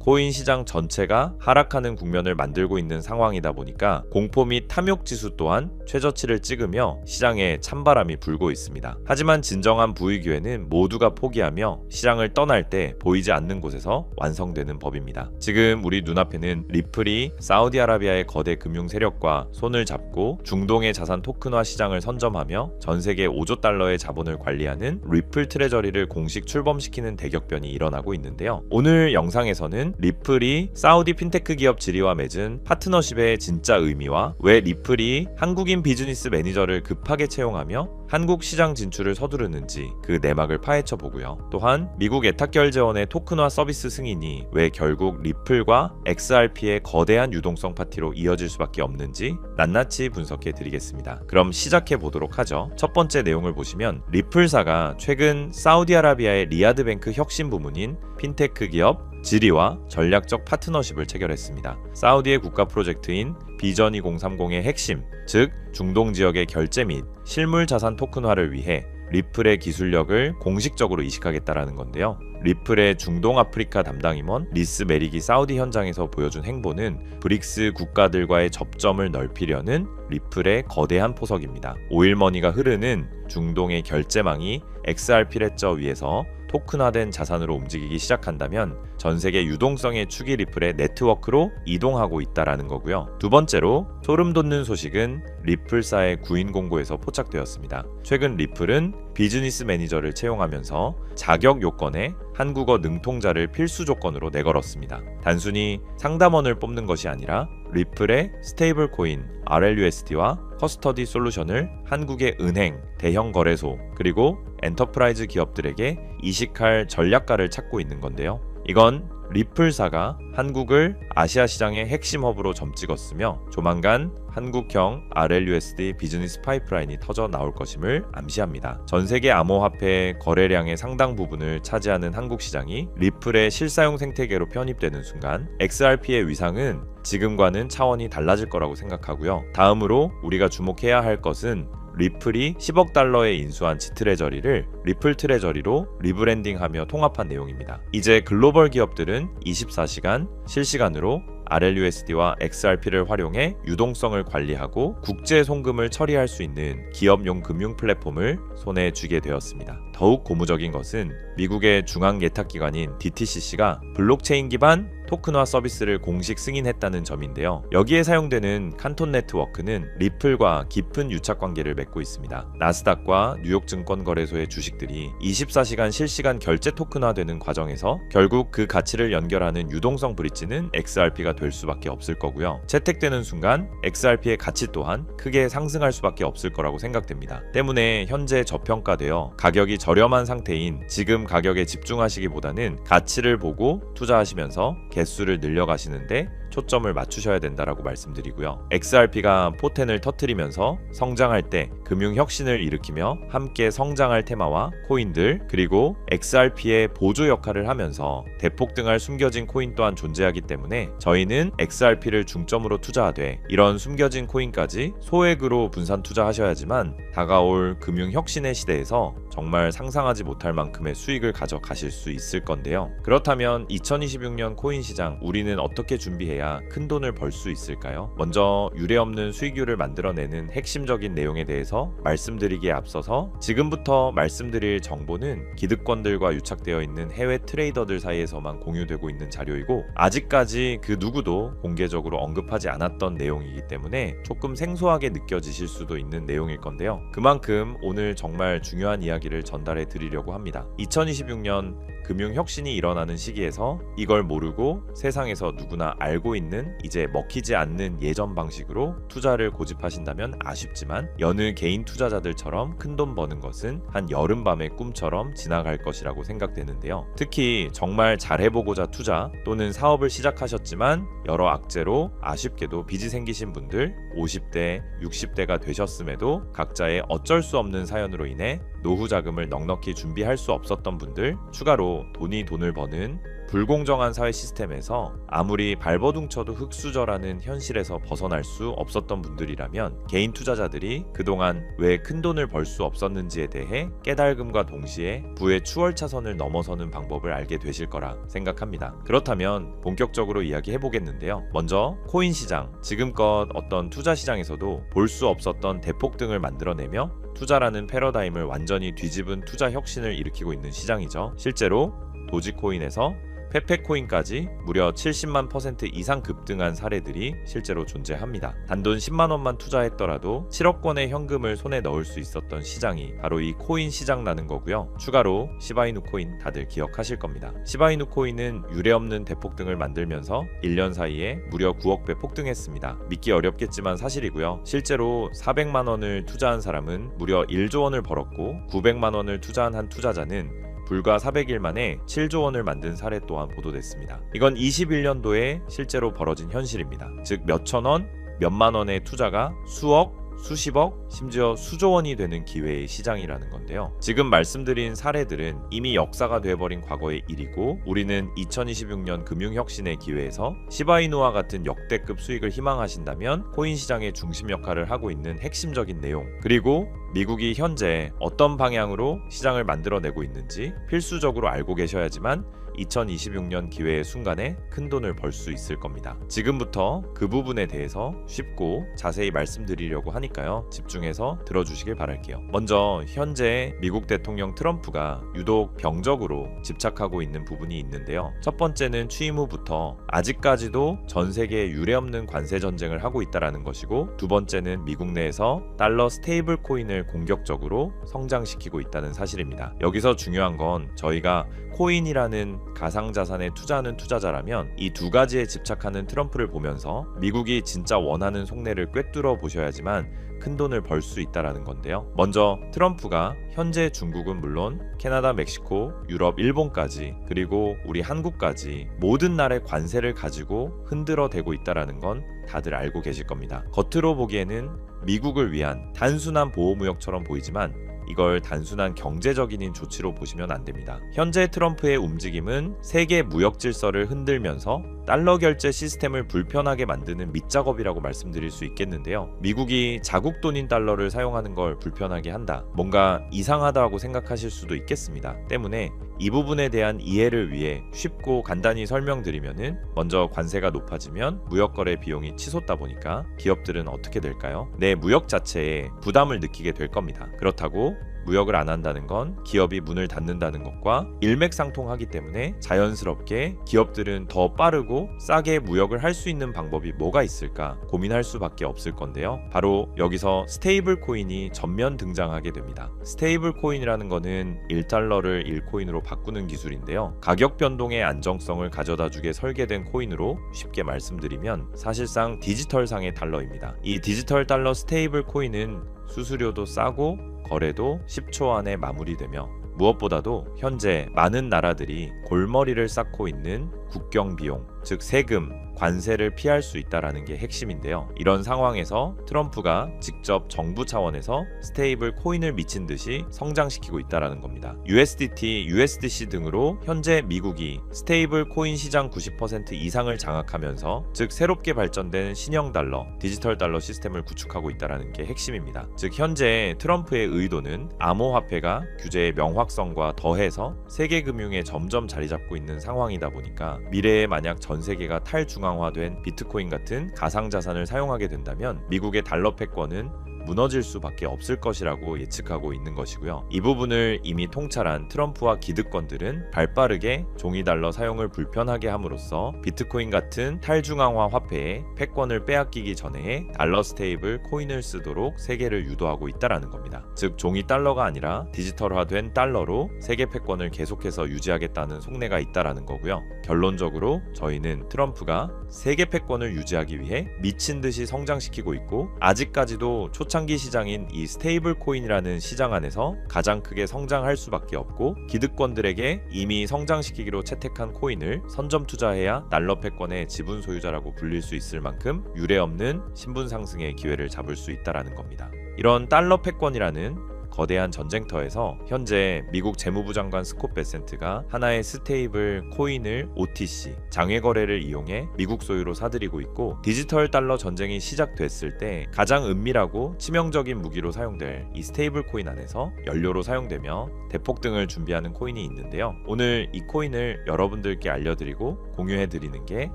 코인 시장 전체가 하락하는 국면을 만들고 있는 상황이다 보니까 공포 및 탐욕 지수 또한 최저치를 찍으며 시장에 찬바람이 불고 있습니다. 하지만 진정한 부의 기회는 모두가 포기하며 시장을 떠날 때 보이지 않는 곳에서 완성되는 법입니다. 지금 우리 눈앞에는 리플이 사우디아라비아의 거대 금융 세력과 손을 잡고 중동의 자산 토큰화 시장을 선점하며 전 세계 5조 달러의 자본을 관리하는 리플 트레저리를 공식 출범시키는 대격변이 일어나고 있는데요. 오늘 영상에서는 리플이 사우디 핀테크 기업 지리와 맺은 파트너십의 진짜 의미와 왜 리플이 한국인 비즈니스 매니저를 급하게 채용하며 한국 시장 진출을 서두르는지 그 내막을 파헤쳐 보고요. 또한 미국 애탁결 재원의 토큰화 서비스 승인이 왜 결국 리플과 XRP의 거대한 유동성 파티로 이어질 수밖에 없는지 낱낱이 분석해 드리겠습니다. 그럼 시작해 보도록 하죠. 첫 번째 내용을 보시면 리플사가 최근 사우디아라비아의 리아드뱅크 혁신 부문인 핀테크 기업 지리와 전략적 파트너십을 체결했습니다. 사우디의 국가 프로젝트인 비전 2030의 핵심, 즉 중동 지역의 결제 및 실물 자산 토큰화를 위해 리플의 기술력을 공식적으로 이식하겠다라는 건데요. 리플의 중동 아프리카 담당 임원 리스 메릭이 사우디 현장에서 보여준 행보는 브릭스 국가들과의 접점을 넓히려는 리플의 거대한 포석입니다. 오일머니가 흐르는 중동의 결제망이 XRP 레저 위에서 토큰화된 자산으로 움직이기 시작한다면 전 세계 유동성의 축이 리플의 네트워크로 이동하고 있다라는 거고요. 두 번째로 소름 돋는 소식은 리플사의 구인 공고에서 포착되었습니다. 최근 리플은 비즈니스 매니저를 채용하면서 자격 요건에 한국어 능통자를 필수 조건으로 내걸었습니다. 단순히 상담원을 뽑는 것이 아니라 리플의 스테이블 코인 RLUSD와 커스터디 솔루션을 한국의 은행, 대형 거래소, 그리고 엔터프라이즈 기업들에게 이식할 전략가를 찾고 있는 건데요. 이건 리플사가 한국을 아시아 시장의 핵심 허브로 점찍었으며 조만간 한국형 RLUSD 비즈니스 파이프라인이 터져 나올 것임을 암시합니다. 전 세계 암호화폐 거래량의 상당 부분을 차지하는 한국 시장이 리플의 실사용 생태계로 편입되는 순간 XRP의 위상은 지금과는 차원이 달라질 거라고 생각하고요. 다음으로 우리가 주목해야 할 것은 리플이 10억 달러에 인수한 지트레저리를 리플 트레저리로 리브랜딩하며 통합한 내용입니다. 이제 글로벌 기업들은 24시간 실시간으로 RLUSD와 XRP를 활용해 유동성을 관리하고 국제 송금을 처리할 수 있는 기업용 금융 플랫폼을 손에 쥐게 되었습니다. 더욱 고무적인 것은 미국의 중앙 예탁 기관인 DTCC가 블록체인 기반 토큰화 서비스를 공식 승인했다는 점인데요. 여기에 사용되는 칸톤 네트워크는 리플과 깊은 유착 관계를 맺고 있습니다. 나스닥과 뉴욕 증권 거래소의 주식들이 24시간 실시간 결제 토큰화되는 과정에서 결국 그 가치를 연결하는 유동성 브릿지는 XRP가 될 수밖에 없을 거고요. 채택되는 순간 XRP의 가치 또한 크게 상승할 수밖에 없을 거라고 생각됩니다. 때문에 현재 저평가되어 가격이 저렴한 상태인 지금 가격에 집중하시기보다는 가치를 보고 투자하시면서 개 수를 늘려가시는데 초점을 맞추셔야 된다라고 말씀드리고요. XRP가 포텐을 터트리면서 성장할 때 금융 혁신을 일으키며 함께 성장할 테마와 코인들 그리고 XRP의 보조 역할을 하면서 대폭 등할 숨겨진 코인 또한 존재하기 때문에 저희는 XRP를 중점으로 투자하되 이런 숨겨진 코인까지 소액으로 분산 투자하셔야지만 다가올 금융 혁신의 시대에서 정말 상상하지 못할 만큼의 수익을 가져가실 수 있을 건데요. 그렇다면 2026년 코인 시장 우리는 어떻게 준비해야 큰 돈을 벌 수 있을까요? 먼저 유례 없는 수익률을 만들어내는 핵심적인 내용에 대해서 말씀드리기에 앞서서 지금부터 말씀드릴 정보는 기득권들과 유착되어 있는 해외 트레이더들 사이에서만 공유되고 있는 자료이고 아직까지 그 누구도 공개적으로 언급하지 않았던 내용이기 때문에 조금 생소하게 느껴지실 수도 있는 내용일 건데요. 그만큼 오늘 정말 중요한 이야기를 전달해 드리려고 합니다. 2026년 금융 혁신이 일어나는 시기에서 이걸 모르고 세상에서 누구나 알고 있는 이제 먹히지 않는 예전 방식으로 투자를 고집하신다면 아쉽지만 여느 개인 투자자들처럼 큰돈 버는 것은 한 여름밤의 꿈처럼 지나갈 것이라고 생각되는데요. 특히 정말 잘해보고자 투자 또는 사업을 시작하셨지만 여러 악재로 아쉽게도 빚이 생기신 분들 50대, 60대가 되셨음에도 각자의 어쩔 수 없는 사연으로 인해 노후 자금을 넉넉히 준비할 수 없었던 분들 추가로 돈이 돈을 버는 불공정한 사회 시스템에서 아무리 발버둥쳐도 흙수저라는 현실에서 벗어날 수 없었던 분들이라면 개인 투자자들이 그동안 왜 큰 돈을 벌 수 없었는지에 대해 깨달음과 동시에 부의 추월 차선을 넘어서는 방법을 알게 되실 거라 생각합니다. 그렇다면 본격적으로 이야기해 보겠는데요. 먼저 코인 시장, 지금껏 어떤 투자 시장에서도 볼 수 없었던 대폭등을 만들어내며 투자라는 패러다임을 완전히 뒤집은 투자 혁신을 일으키고 있는 시장이죠. 실제로 도지코인에서 페페코인까지 무려 70만 퍼센트 이상 급등한 사례들이 실제로 존재합니다. 단돈 10만 원만 투자했더라도 7억 원의 현금을 손에 넣을 수 있었던 시장이 바로 이 코인 시장라는 거고요. 추가로 시바이누 코인 다들 기억하실 겁니다. 시바이누 코인은 유례없는 대폭등을 만들면서 1년 사이에 무려 9억 배 폭등했습니다. 믿기 어렵겠지만 사실이고요. 실제로 400만 원을 투자한 사람은 무려 1조 원을 벌었고 900만 원을 투자한 한 투자자는 불과 400일 만에 7조 원을 만든 사례 또한 보도됐습니다. 이건 21년도에 실제로 벌어진 현실입니다. 즉 몇천 원, 몇만 원의 투자가 수억, 수십억, 심지어 수조 원이 되는 기회의 시장이라는 건데요. 지금 말씀드린 사례들은 이미 역사가 돼버린 과거의 일이고 우리는 2026년 금융혁신의 기회에서 시바이누와 같은 역대급 수익을 희망하신다면 코인 시장의 중심 역할을 하고 있는 핵심적인 내용 그리고 미국이 현재 어떤 방향으로 시장을 만들어내고 있는지 필수적으로 알고 계셔야지만 2026년 기회의 순간에 큰 돈을 벌 수 있을 겁니다. 지금부터 그 부분에 대해서 쉽고 자세히 말씀드리려고 하니까요. 집중해서 들어주시길 바랄게요. 먼저 현재 미국 대통령 트럼프가 유독 병적으로 집착하고 있는 부분이 있는데요. 첫 번째는 취임 후부터 아직까지도 전 세계에 유례없는 관세 전쟁을 하고 있다라는 것이고 두 번째는 미국 내에서 달러 스테이블 코인을 공격적으로 성장시키고 있다는 사실입니다. 여기서 중요한 건 저희가 코인이라는 가상 자산에 투자하는 투자자라면 이 두 가지에 집착하는 트럼프를 보면서 미국이 진짜 원하는 속내를 꿰뚫어 보셔야지만 큰 돈을 벌 수 있다라는 건데요. 먼저 트럼프가 현재 중국은 물론 캐나다, 멕시코, 유럽, 일본까지 그리고 우리 한국까지 모든 나라의 관세를 가지고 흔들어 대고 있다라는 건 다들 알고 계실 겁니다. 겉으로 보기에는 미국을 위한 단순한 보호무역처럼 보이지만 이걸 단순한 경제적인 조치로 보시면 안 됩니다. 현재 트럼프의 움직임은 세계 무역 질서를 흔들면서 달러 결제 시스템을 불편하게 만드는 밑작업이라고 말씀드릴 수 있겠는데요. 미국이 자국 돈인 달러를 사용하는 걸 불편하게 한다. 뭔가 이상하다고 생각하실 수도 있겠습니다. 때문에 이 부분에 대한 이해를 위해 쉽고 간단히 설명드리면은 먼저 관세가 높아지면 무역 거래 비용이 치솟다 보니까 기업들은 어떻게 될까요? 내 무역 자체에 부담을 느끼게 될 겁니다. 그렇다고 무역을 안 한다는 건 기업이 문을 닫는다는 것과 일맥상통하기 때문에 자연스럽게 기업들은 더 빠르고 싸게 무역을 할 수 있는 방법이 뭐가 있을까 고민할 수밖에 없을 건데요. 바로 여기서 스테이블 코인이 전면 등장하게 됩니다. 스테이블 코인이라는 거는 1달러를 1코인으로 바꾸는 기술인데요. 가격 변동의 안정성을 가져다 주게 설계된 코인으로 쉽게 말씀드리면 사실상 디지털상의 달러입니다. 이 디지털 달러 스테이블 코인은 수수료도 싸고 거래도 10초 안에 마무리되며 무엇보다도 현재 많은 나라들이 골머리를 쌓고 있는 국경 비용, 즉 세금, 관세를 피할 수 있다라는 게 핵심인데요. 이런 상황에서 트럼프가 직접 정부 차원에서 스테이블 코인을 미친 듯이 성장시키고 있다라는 겁니다. USDT, USDC 등으로 현재 미국이 스테이블 코인 시장 90% 이상을 장악하면서 즉 새롭게 발전된 신형 달러, 디지털 달러 시스템을 구축하고 있다라는 게 핵심입니다. 즉 현재 트럼프의 의도는 암호화폐가 규제의 명확성과 더해서 세계 금융에 점점 자리 잡고 있는 상황이다 보니까 미래에 만약 전 세계가 탈중앙 화된 비트코인 같은 가상자산을 사용하게 된다면 미국의 달러 패권은 무너질 수밖에 없을 것이라고 예측하고 있는 것이고요. 이 부분을 이미 통찰한 트럼프와 기득권들은 발빠르게 종이 달러 사용을 불편하게 함으로써 비트코인 같은 탈중앙화 화폐의 패권을 빼앗기기 전에 달러 스테이블 코인을 쓰도록 세계를 유도하고 있다라는 겁니다. 즉 종이 달러가 아니라 디지털화된 달러로 세계 패권을 계속해서 유지하겠다는 속내가 있다라는 거고요. 결론적으로 저희는 트럼프가 세계 패권을 유지하기 위해 미친 듯이 성장시키고 있고 아직까지도 초창기 시장인 이 스테이블 코인이라는 시장 안에서 가장 크게 성장할 수밖에 없고 기득권들에게 이미 성장시키기로 채택한 코인을 선점 투자해야 달러 패권의 지분 소유자라고 불릴 수 있을 만큼 유례 없는 신분 상승의 기회를 잡을 수 있다라는 겁니다. 이런 달러 패권이라는 거대한 전쟁터에서 현재 미국 재무부 장관 스콧 베센트가 하나의 스테이블 코인을 OTC 장외 거래를 이용해 미국 소유로 사들이고 있고 디지털 달러 전쟁이 시작됐을 때 가장 은밀하고 치명적인 무기로 사용될 이 스테이블 코인 안에서 연료로 사용되며 대폭 등을 준비하는 코인이 있는데요. 오늘 이 코인을 여러분들께 알려드리고 공유해드리는 게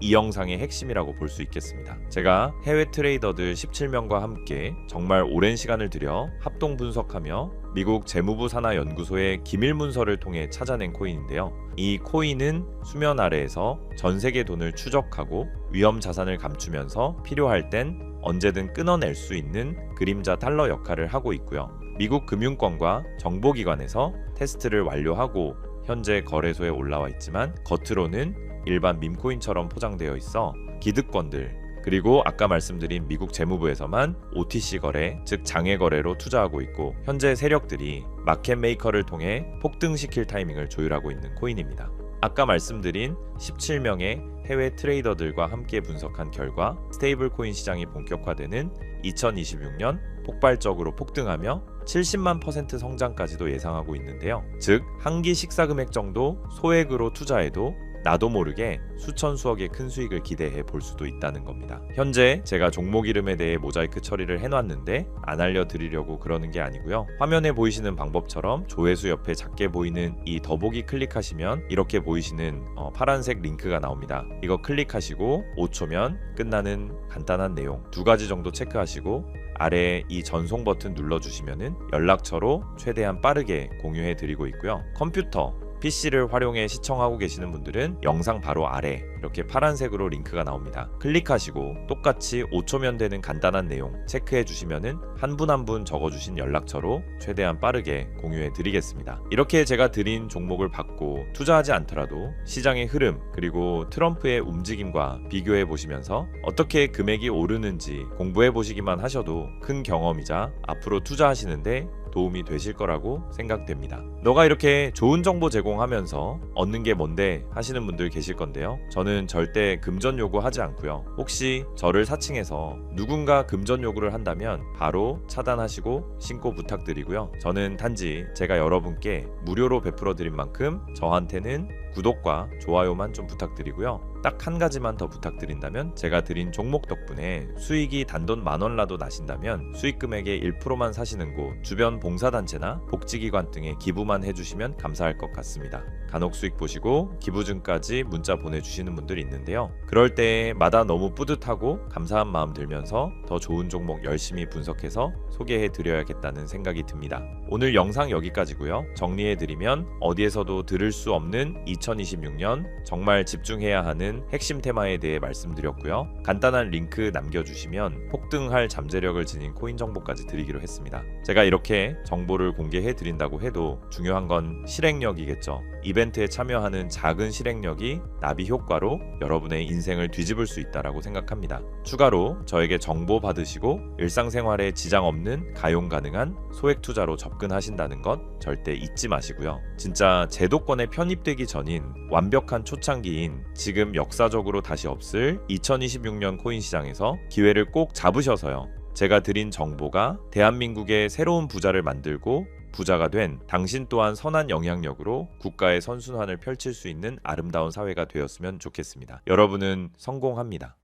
이 영상의 핵심이라고 볼 수 있겠습니다. 제가 해외 트레이더들 17명과 함께 정말 오랜 시간을 들여 합동 분석하며 미국 재무부 산하 연구소의 기밀 문서를 통해 찾아낸 코인인데요. 이 코인은 수면 아래에서 전 세계 돈을 추적하고 위험 자산을 감추면서 필요할 땐 언제든 끊어낼 수 있는 그림자 달러 역할을 하고 있고요. 미국 금융권과 정보기관에서 테스트를 완료하고 현재 거래소에 올라와 있지만 겉으로는 일반 밈코인처럼 포장되어 있어 기득권들 그리고 아까 말씀드린 미국 재무부에서만 OTC 거래, 즉 장외 거래로 투자하고 있고 현재 세력들이 마켓 메이커를 통해 폭등시킬 타이밍을 조율하고 있는 코인입니다. 아까 말씀드린 17명의 해외 트레이더들과 함께 분석한 결과 스테이블 코인 시장이 본격화되는 2026년 폭발적으로 폭등하며 70만 퍼센트 성장까지도 예상하고 있는데요. 즉, 한 끼 식사 금액 정도 소액으로 투자해도 나도 모르게 수천 수억의 큰 수익을 기대해 볼 수도 있다는 겁니다. 현재 제가 종목 이름에 대해 모자이크 처리를 해놨는데 안 알려드리려고 그러는 게 아니고요. 화면에 보이시는 방법처럼 조회수 옆에 작게 보이는 이 더보기 클릭하시면 이렇게 보이시는 어, 파란색 링크가 나옵니다. 이거 클릭하시고 5초면 끝나는 간단한 내용 두 가지 정도 체크하시고 아래 이 전송 버튼 눌러주시면은 연락처로 최대한 빠르게 공유해 드리고 있고요. 컴퓨터 PC를 활용해 시청하고 계시는 분들은 영상 바로 아래 이렇게 파란색으로 링크가 나옵니다. 클릭하시고 똑같이 5초면 되는 간단한 내용 체크해 주시면은 한 분 한 분 적어주신 연락처로 최대한 빠르게 공유해 드리겠습니다. 이렇게 제가 드린 종목을 받고 투자하지 않더라도 시장의 흐름 그리고 트럼프의 움직임과 비교해 보시면서 어떻게 금액이 오르는지 공부해 보시기만 하셔도 큰 경험이자 앞으로 투자하시는데 도움이 되실 거라고 생각됩니다. 너가 이렇게 좋은 정보 제공하면서 얻는 게 뭔데 하시는 분들 계실 건데요. 저는 절대 금전 요구하지 않고요. 혹시 저를 사칭해서 누군가 금전 요구를 한다면 바로 차단하시고 신고 부탁드리고요. 저는 단지 제가 여러분께 무료로 베풀어 드린 만큼 저한테는 구독과 좋아요만 좀 부탁드리고요. 딱 한 가지만 더 부탁드린다면 제가 드린 종목 덕분에 수익이 단돈 만 원라도 나신다면 수익 금액의 1%만 사시는 곳 주변 봉사단체나 복지기관 등에 기부만 해주시면 감사할 것 같습니다. 간혹 수익 보시고 기부증까지 문자 보내주시는 분들이 있는데요. 그럴 때마다 너무 뿌듯하고 감사한 마음 들면서 더 좋은 종목 열심히 분석해서 소개해 드려야겠다는 생각이 듭니다. 오늘 영상 여기까지고요. 정리해 드리면 어디에서도 들을 수 없는 2026년 정말 집중해야 하는 핵심 테마에 대해 말씀드렸고요. 간단한 링크 남겨주시면 폭등할 잠재력을 지닌 코인 정보까지 드리기로 했습니다. 제가 이렇게 정보를 공개해 드린다고 해도 중요한 건 실행력이겠죠. 이벤트에 참여하는 작은 실행력이 나비 효과로 여러분의 인생을 뒤집을 수 있다라고 생각합니다. 추가로 저에게 정보 받으시고 일상생활에 지장 없는 가용 가능한 소액 투자로 접근하신다는 것 절대 잊지 마시고요. 진짜 제도권에 편입되기 전인 완벽한 초창기인 지금 역사적으로 다시 없을 2026년 코인 시장에서 기회를 꼭 잡으셔서요. 제가 드린 정보가 대한민국의 새로운 부자를 만들고 부자가 된 당신 또한 선한 영향력으로 국가의 선순환을 펼칠 수 있는 아름다운 사회가 되었으면 좋겠습니다. 여러분은 성공합니다.